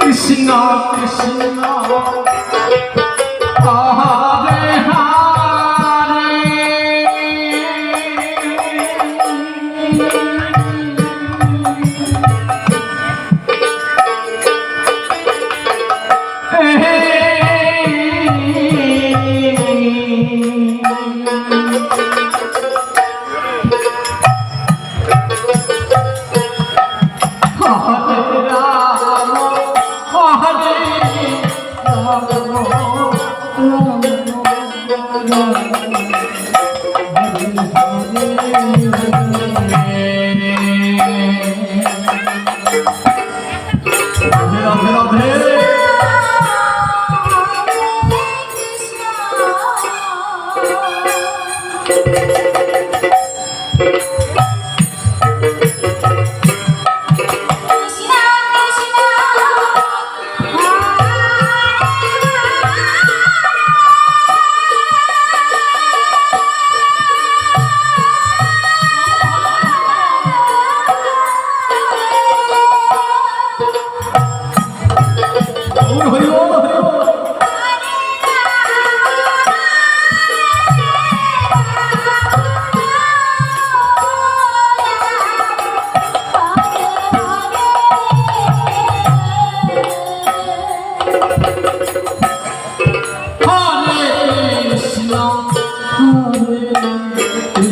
Krishna, Krishna, ah.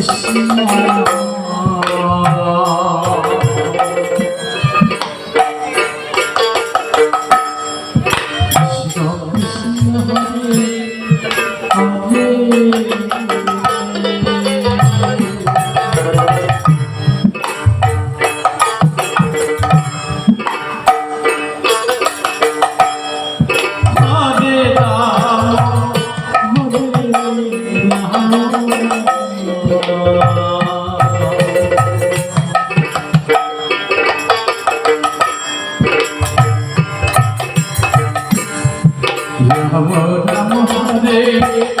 Krishna Ram Ram Hare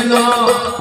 Krishna